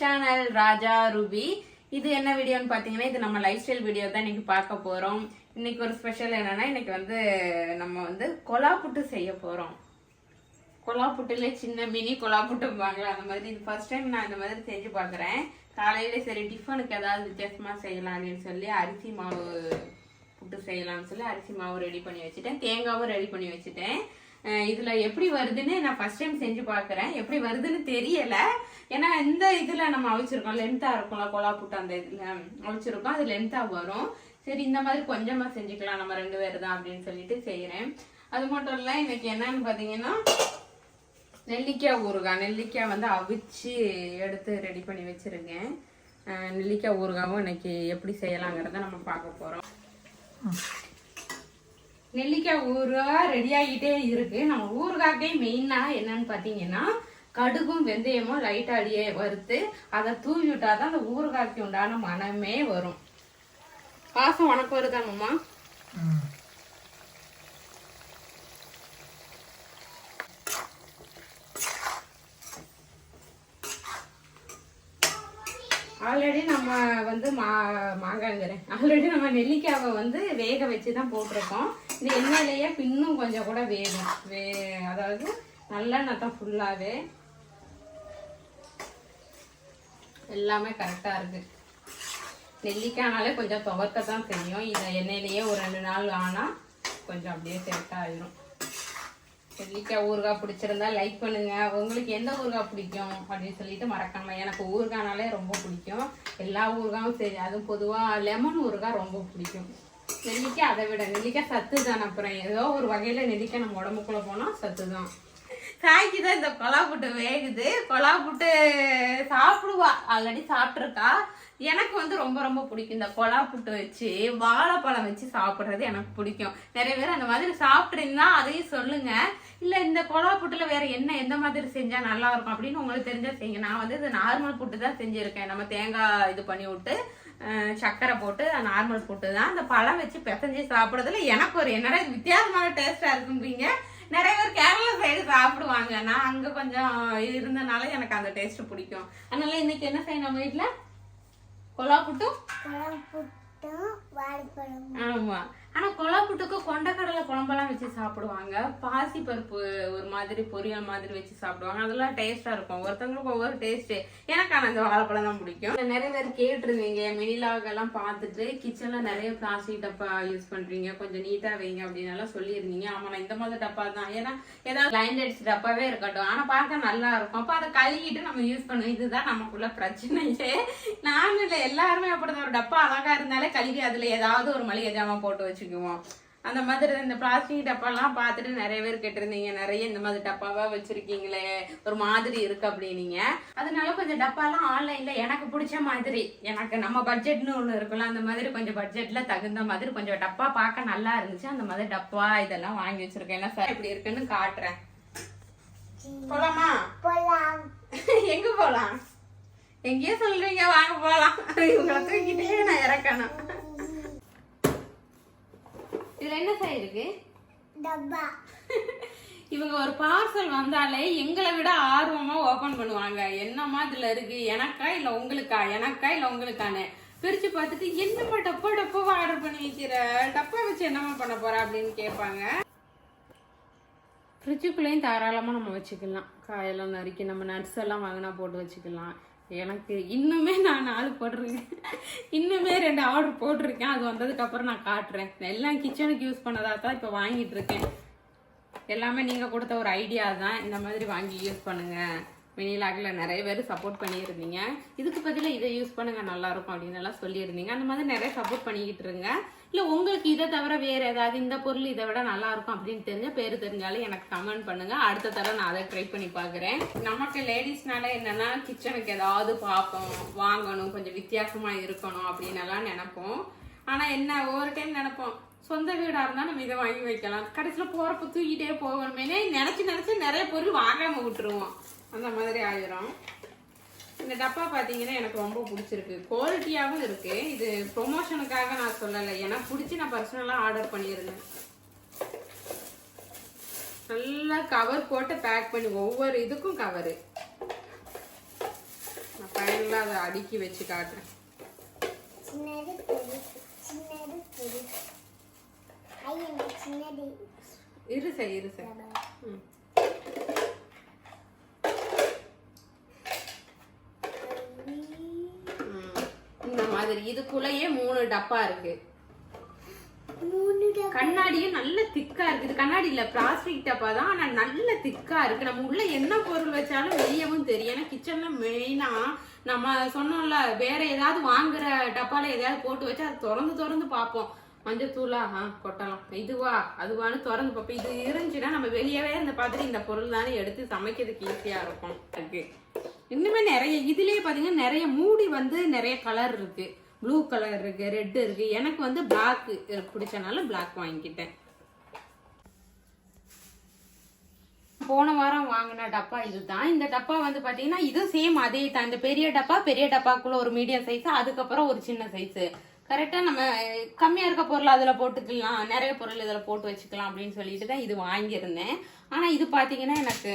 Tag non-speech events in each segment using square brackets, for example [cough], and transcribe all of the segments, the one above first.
Channel Raja Ruby. இது என்ன வீடியோன்னு பார்த்தீங்கன்னா இது நம்ம லைஃப் ஸ்டைல் வீடியோ தான் இன்னைக்கு பார்க்க போறோம். இன்னைக்கு ஒரு ஸ்பெஷல் என்னன்னா இன்னைக்கு வந்து நம்ம வந்து கொலா புட்டு செய்ய போறோம். கொலா புட்டுல சின்ன மினி கொலா புட்டுப்பாங்களா அந்த மாதிரி இது ஃபர்ஸ்ட் டைம் நான் இந்த மாதிரி செஞ்சு பார்க்குறேன் காலையில சரி டிஃபனுக்கு ஏதாவது வித்தியாசமா செய்யலாம் அப்படின்னு சொல்லி அரிசி மாவு புட்டு செய்யலாம்னு சொல்லி அரிசி மாவு ரெடி பண்ணி வச்சுட்டேன். தேங்காவும் ரெடி பண்ணி வச்சுட்டேன். இதுல எப்படி வருதுன்னு நான் ஃபர்ஸ்ட் டைம் செஞ்சு பார்க்குறேன் எப்படி வருதுன்னு தெரியல. ஏன்னா இந்த இதுல நம்ம அவிச்சிருக்கோம். லென்த்தா இருக்கும்ல கொலா புட்டு அந்த இதுல அவிச்சிருக்கோம். அது லென்த்தா வரும். சரி இந்த மாதிரி கொஞ்சமா செஞ்சுக்கலாம். நம்ம ரெண்டு பேர் தான் அப்படின்னு சொல்லிட்டு செய்யறேன் அது மட்டும் இல்ல இன்னைக்கு என்னன்னு பாத்தீங்கன்னா நெல்லிக்காய் ஊறுகாய். நெல்லிக்காய் வந்து அவிச்சு எடுத்து ரெடி பண்ணி வச்சிருக்கேன். நெல்லிக்காய் ஊறுகாவும் இன்னைக்கு எப்படி செய்யலாங்கிறத நம்ம பார்க்க போறோம். நெல்லிக்காய் ஊறுகாய் ரெடி ஆகிட்டே இருக்கு. நம்ம ஊறுகாக்கே மெயினாக என்னன்னு பார்த்தீங்கன்னா கடுகும் வெந்தயமும் லைட்டா அடியே வறுத்து அதை தூவி விட்டாதான் அந்த ஊறுகாய்க்கு உண்டான மனமே வரும். பாசம் உனக்கு வருதா மாமா? ஆல்ரெடி நம்ம வந்து மா மாங்காய்ங்கிறேன். ஆல்ரெடி நம்ம நெல்லிக்காவை வந்து வேக வச்சு தான் போட்டிருக்கோம். இது எண்ணெயிலேயே இன்னும் கொஞ்சம் கூட வேகும் வே அதாவது நல்லெண்ணெய் தான் ஃபுல்லாகவே எல்லாமே கரெக்டாக இருக்கு. நெல்லிக்காய்னாலே கொஞ்சம் துவக்க தான் செய்யும் இதை எண்ணெயிலேயே ஒரு ரெண்டு நாள் ஆனால் கொஞ்சம் அப்படியே செட் ஆயிரும். நெல்லிக்காய் ஊறுகாய் பிடிச்சிருந்தா லைக் பண்ணுங்கள் உங்களுக்கு எந்த ஊறுகாய் பிடிக்கும் அப்படின்னு சொல்லிட்டு மறக்காமல் எனக்கு ஊறுகாய்னாலே ரொம்ப பிடிக்கும். எல்லா ஊறுகாயும் சரி அதுவும் பொதுவாக லெமன் ஊறுகாய் ரொம்ப பிடிக்கும். நெல்லிக்காய் அதை விட நெல்லிக்காய் சத்து தான் அப்புறம். ஏதோ ஒரு வகையில நெல்லிக்காய் நம்ம உடம்புக்குள்ள போனா சத்து தான் சாய்க்கு தான் இந்த கொலா புட்டு வேகுது. கொலா புட்டு சாப்பிடுவா. ஆல்ரெடி சாப்பிட்ருக்கா எனக்கு வந்து ரொம்ப ரொம்ப பிடிக்கும் இந்த கொலா புட்டு வச்சு வாழைப்பழம் வச்சு சாப்பிட்றது எனக்கு பிடிக்கும். நிறைய பேர் அந்த மாதிரி சாப்பிட்றீங்கன்னா அதையும் சொல்லுங்க. இல்லை இந்த கொலா புட்டில் வேற என்ன எந்த மாதிரி செஞ்சால் நல்லா இருக்கும் அப்படின்னு உங்களுக்கு தெரிஞ்சா செய்யுங்க. நான் வந்து இது நார்மல் புட்டு தான் செஞ்சுருக்கேன். நம்ம தேங்காய் இது பண்ணி விட்டு. சர்க்கரை போட்டு நார்மல் புட்டு தான் அந்த பழம் வச்சு பிசைஞ்சு சாப்பிட்றதுல எனக்கு ஒரு என்னடா வித்தியாசமான டேஸ்டா இருக்குன்றீங்க? நிறைய பேர் கேரளா சைடு சாப்பிடுவாங்க. நான் அங்க கொஞ்சம் இருந்தனால எனக்கு அந்த டேஸ்ட் பிடிக்கும். அதனால இன்னைக்கு என்ன செய்யணும் நம்ம வீட்டுல கொலா புட்டும் பழம் ஆனால் வாழைப்பழம் கொண்டக்கடலை குழம்பெல்லாம் வச்சு சாப்பிடுவாங்க. பாசி பருப்பு ஒரு மாதிரி பொரியல் மாதிரி வச்சு சாப்பிடுவாங்க. அதெல்லாம் டேஸ்ட்டாக இருக்கும். ஒருத்தவங்களுக்கு ஒவ்வொரு டேஸ்ட்டு எனக்கு ஆனால் அந்த வாழைப்பழம் தான் பிடிக்கும். நிறைய பேர் கேட்டிருந்தீங்க. மினிலாகெல்லாம் பார்த்துட்டு கிச்சனில் நிறைய பிளாஸ்டிக் டப்பா யூஸ் பண்ணுறீங்க கொஞ்சம் நீட்டாக வைங்க அப்படின்னு சொல்லியிருந்தீங்க. ஆமாம் நான் இந்த மாதிரி டப்பா தான். ஏன்னா ஏதாவது லைன் அடிச்சு டப்பாவே இருக்கட்டும். ஆனால் பார்க்க நல்லா இருக்கும். அப்போ அதை கழுவிட்டு நம்ம யூஸ் பண்ணுவோம் இதுதான் நமக்குள்ள பிரச்சனையே. நானும் இல்லை எல்லாருமே அப்படி ஒரு டப்பா அழகா இருந்தாலே கழுவி அதில் ஏதாவது ஒரு மளிகை ஜாமான் போட்டு வச்சுக்குவோம். அந்த மாதிரி இந்த பிளாஸ்டிக் டப்பாலாம் பார்த்துட்டு நிறைய பேர் கேட்டிருந்தீங்க. நிறைய இந்த மாதிரி டப்பாவா வச்சிருக்கீங்களே ஒரு மாதிரி இருக்கு அப்படின்னீங்க. அதனால கொஞ்சம் டப்பாலாம் ஆன்லைன்ல எனக்கு பிடிச்ச மாதிரி எனக்கு நம்ம பட்ஜெட்னு ஒண்ணு இருக்குல்ல அந்த மாதிரி கொஞ்சம் பட்ஜெட்ல தகுந்த மாதிரி கொஞ்சம் டப்பா பார்க்க நல்லா இருந்துச்சு. அந்த மாதிரி டப்பா இதெல்லாம் வாங்கி வச்சிருக்கேன். என்ன சார் இப்படி இருக்குன்னு காட்டுறேன். போலாமா? போலாம். எங்க போலாம்? எங்கேயோ சொல்றீங்க வாங்க போலாம். இவங்களை தூக்கிட்டே நான் இறக்கணும். இதுல என்ன சார் இருக்கு? டப்பா. இவங்க ஒரு பார்சல் வந்தாலே எங்களை விட ஆர்வமா ஓபன் பண்ணுவாங்க. என்னம்மா இதுல இருக்கு? எனக்கா இல்ல உங்களுக்கா? எனக்கா இல்ல உங்களுக்கானு பிரிச்சு பார்த்துட்டு என்னம்மா டப்பா டப்பாவா ஆர்டர் பண்ணி வைக்கிற டப்பா வச்சு என்னம்மா பண்ண போற? அப்படின்னு கேட்பாங்க. ஃப்ரிட்ஜுக்குள்ளேயும் தாராளமாக நம்ம வச்சுக்கலாம். காயெல்லாம் நறுக்கி நம்ம நட்ஸ் எல்லாம் வாங்கினா போட்டு வச்சுக்கலாம். எனக்கு இன்னுமே நான் நாலு போட்டிருக்கேன். இன்னுமே ரெண்டு ஆர்டர் போட்டிருக்கேன். அது வந்ததுக்கப்புறம் நான் காட்டுறேன். எல்லாம் கிச்சனுக்கு யூஸ் பண்ணதா தான் இப்போ வாங்கிட்டு இருக்கேன். எல்லாமே நீங்கள் கொடுத்த ஒரு ஐடியா தான். இந்த மாதிரி வாங்கி யூஸ் பண்ணுங்கள் மினிலாகில் நிறைய பேர் சப்போர்ட் பண்ணியிருந்தீங்க. இதுக்கு பதிலாக இதை யூஸ் பண்ணுங்கள் நல்லாயிருக்கும் அப்படின்னு எல்லாம் சொல்லியிருந்தீங்க. அந்த மாதிரி நிறைய சப்போர்ட் பண்ணிக்கிட்டு இருங்க. இல்லை உங்களுக்கு இதை தவிர வேற ஏதாவது இந்த பொருள் இதை விட நல்லா இருக்கும் அப்படின்னு தெரிஞ்ச பேர் தெரிஞ்சாலும் எனக்கு கமெண்ட் பண்ணுங்க. அடுத்த தடவை நான் அதை ட்ரை பண்ணி பார்க்குறேன். நமக்கு லேடிஸ்னால என்னன்னா கிச்சனுக்கு ஏதாவது பார்ப்போம் வாங்கணும் கொஞ்சம் வித்தியாசமா இருக்கணும் அப்படின்னு எல்லாம் நினைப்போம். ஆனா என்ன ஒவ்வொரு டைம் நினைப்போம் சொந்த வீடா இருந்தா நம்ம இதை வாங்கி வைக்கலாம். கடைசியில போறப்ப தூக்கிட்டே போகணுமே நினைச்சு நினைச்சு நிறைய பொருள் வாங்காம விட்டுருவோம். அந்த மாதிரி ஆயிரும். இந்த டப்பா பார்த்தீங்கன்னா எனக்கு ரொம்ப பிடிச்சிருக்கு. குவாலிட்டியாகவும் இருக்கு. இது ப்ரொமோஷனுக்காக நான் சொல்லலை. எனக்கு பிடிச்சி நான் பர்சனலாக ஆர்டர் பண்ணியிருந்தேன். நல்லா கவர் போட்டு பேக் பண்ணி ஒவ்வொரு இதுக்கும் கவரு நான் ஃபைனலாக அதை அடுக்கி வச்சு காட்டுறேன். இரு சார் இரு சார் ம். இந்த மாதிரி. இதுக்குள்ளேயே மூணு டப்பா இருக்கு. கண்ணாடியும் நல்ல திக்கா இருக்கு. இது கண்ணாடி இல்ல பிளாஸ்டிக் டப்பா தான். ஆனா நல்ல திக்கா இருக்கு. நம்ம உள்ள என்ன பொருள் வச்சாலும் வெளியவும் தெரியும். ஏன்னா கிச்சன்ல மெயினா நம்ம சொன்னோம்ல வேற ஏதாவது வாங்குற டப்பால எதையாவது போட்டு வச்சா அது திறந்து திறந்து பார்ப்போம். மஞ்சத்தூளா ஆ கொட்டலாம். இதுவா அதுவான்னு திறந்து பார்ப்போம். இது இருந்துச்சுன்னா நம்ம வெளியவே இந்த மாதிரி இந்த பொருள் தானே எடுத்து சமைக்கிறதுக்கு ஈஸியா இருக்கும். இருக்கு இன்னுமே நிறைய இதுலேயே பார்த்தீங்கன்னா நிறைய மூடி வந்து நிறைய கலர் இருக்கு. ப்ளூ கலர் இருக்கு ரெட் இருக்கு. எனக்கு வந்து பிளாக் பிடிச்சனால பிளாக் வாங்கிக்கிட்டேன். போன வாரம் வாங்கின டப்பா இதுதான். இந்த டப்பா வந்து பாத்தீங்கன்னா இது சேம் அதே தான். இந்த பெரிய டப்பா பெரிய டப்பாக்குள்ள ஒரு மீடியம் சைஸ் அதுக்கப்புறம் ஒரு சின்ன சைஸ் கரெக்டா நம்ம கம்மியாக கம்மியா இருக்க பொருள் அதுல போட்டுக்கலாம். நிறைய பொருள் இதுல போட்டு வச்சுக்கலாம் அப்படின்னு சொல்லிட்டு தான் இது வாங்கியிருந்தேன். ஆனா இது பாத்தீங்கன்னா எனக்கு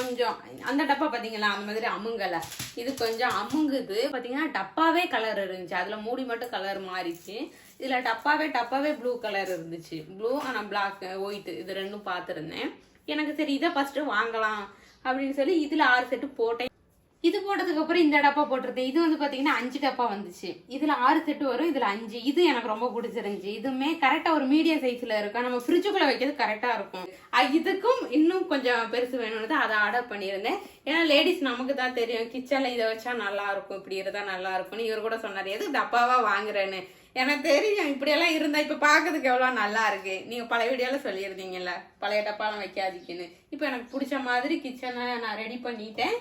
கொஞ்சம் அந்த டப்பா பார்த்தீங்களா அந்த மாதிரி அமுங்கல. இது கொஞ்சம் அமுங்குது. பார்த்தீங்கன்னா டப்பாவே கலர் இருந்துச்சு. அதில் மூடி மட்டும் கலர் மாறிச்சு. இதில் டப்பாவே டப்பாவே ப்ளூ கலர் இருந்துச்சு. ப்ளூ ஆனால் பிளாக் ஒயிட் இது ரெண்டும் பார்த்துருந்தேன். எனக்கு சரி இதை ஃபஸ்ட்டு வாங்கலாம் அப்படின்னு சொல்லி இதில் ஆறு செட்டு போட்டேன். இது போட்டதுக்கு அப்புறம் இந்த டப்பா போட்டிருந்தேன். இது வந்து பார்த்தீங்கன்னா அஞ்சு டப்பா வந்துச்சு. இதில் ஆறு செட்டு வரும் இதில் அஞ்சு. இது எனக்கு ரொம்ப பிடிச்சிருந்துச்சு. இதுவுமே கரெக்டாக ஒரு மீடியம் சைஸில் இருக்கும். நம்ம ஃப்ரிட்ஜுக்குள்ளே வைக்கிறது கரெக்டாக இருக்கும். இதுக்கும் இன்னும் கொஞ்சம் பெருசு வேணும்னு தான் அதை ஆர்டர் பண்ணியிருந்தேன். ஏன்னா லேடிஸ் நமக்கு தான் தெரியும் கிச்சனில் இதை வச்சா நல்லா இருக்கும் இப்படி இருந்தால் நல்லா இருக்கும்னு. இவர் கூட சொன்னார் எதுக்கு டப்பாவாக வாங்குறேன்னு? எனக்கு தெரியும் இப்படியெல்லாம் இருந்தால் இப்போ பார்க்கறதுக்கு எவ்வளோ நல்லா இருக்கு. நீங்கள் பழைய வீடியோவில் சொல்லியிருந்தீங்கல்ல பழைய டப்பாலாம் வைக்காதீங்கன்னு. இப்போ எனக்கு பிடிச்ச மாதிரி கிச்சனை நான் ரெடி பண்ணிட்டேன்.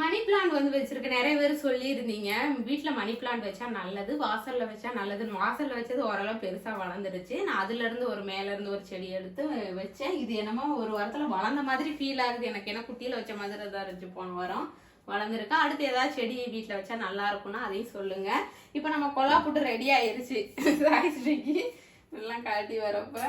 மணி பிளான்ட் வந்து வச்சிருக்க நிறைய பேர் சொல்லியிருந்தீங்க. வீட்டில் மணி பிளான்ட் வச்சா நல்லது வாசலில் வச்சா நல்லதுன்னு. வாசலில் வச்சது ஓரளவு பெருசாக வளர்ந்துருச்சு. நான் அதுலேருந்து ஒரு மேலேருந்து ஒரு செடி எடுத்து வச்சேன். இது என்னமோ ஒரு வாரத்தில் வளர்ந்த மாதிரி ஃபீல் ஆகுது. எனக்கு என்ன குட்டியில் வச்ச மாதிரி தான் இருந்துச்சு போன வாரம். வளர்ந்துருக்கு. அடுத்து ஏதாவது செடி வீட்டில் வச்சா நல்லா இருக்கும்னா அதையும் சொல்லுங்க. இப்போ நம்ம கொலா புட்டு ரெடி ஆயிருச்சு. [laughs] சாய்ஸ்ரீக்கு எல்லாம் காட்டி வரப்போ.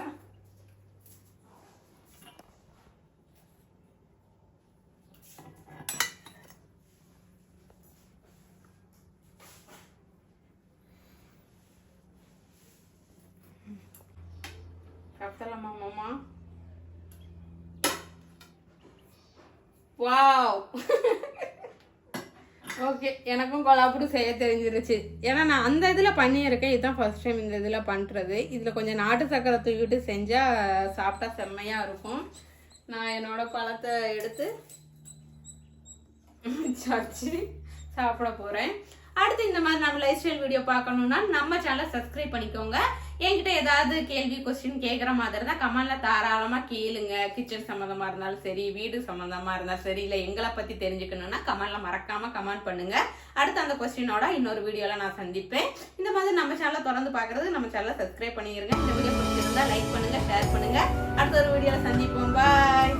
சாப்பிடலாமா மாமா வாவ். ஓகே எனக்கும் கொலாப்புடு செய்ய தெரிஞ்சிருச்சு. ஏன்னா நான் அந்த இதில் பண்ணியிருக்கேன். இதுதான் ஃபர்ஸ்ட் டைம் இந்த இதில் பண்ணுறது இதில் கொஞ்சம் நாட்டு சக்கரை தூக்கிட்டு செஞ்சால் சாப்பிட்டா செம்மையாக இருக்கும். நான் என்னோட பழத்தை எடுத்து சச்சு சாப்பிட போகிறேன் அடுத்து இந்த மாதிரி நம்ம லைஃப் ஸ்டைல் வீடியோ பார்க்கணுன்னா நம்ம சேனலை சப்ஸ்கிரைப் பண்ணிக்கோங்க. என்கிட்ட ஏதாவது கேள்வி கொஸ்டின் கேட்குற மாதிரி தான் கமெண்ட்ல தாராளமாக கேளுங்க. கிச்சன் சம்மந்தமா இருந்தாலும் சரி வீடு சம்மந்தமா இருந்தாலும் சரி இல்லை எங்களை பற்றி தெரிஞ்சுக்கணும்னா கமெண்ட்ல மறக்காம கமெண்ட் பண்ணுங்க. அடுத்து அந்த கொஸ்டினோட இன்னொரு வீடியோல நான் சந்திப்பேன். இந்த மாதிரி நம்ம சேனலை தொடர்ந்து பார்க்கறது நம்ம சேனலை சப்ஸ்கிரைப் பண்ணிருங்க. இந்த வீடியோ பிடிச்சிருந்தா லைக் பண்ணுங்க ஷேர் பண்ணுங்க. அடுத்த ஒரு வீடியோல சந்திப்போம். பாய்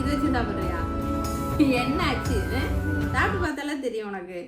இது வச்சு சாப்பிடுறியா என்ன ஆச்சு ஆ? சாப்பிட்டு பார்த்தாலே தெரியும் உனக்கு.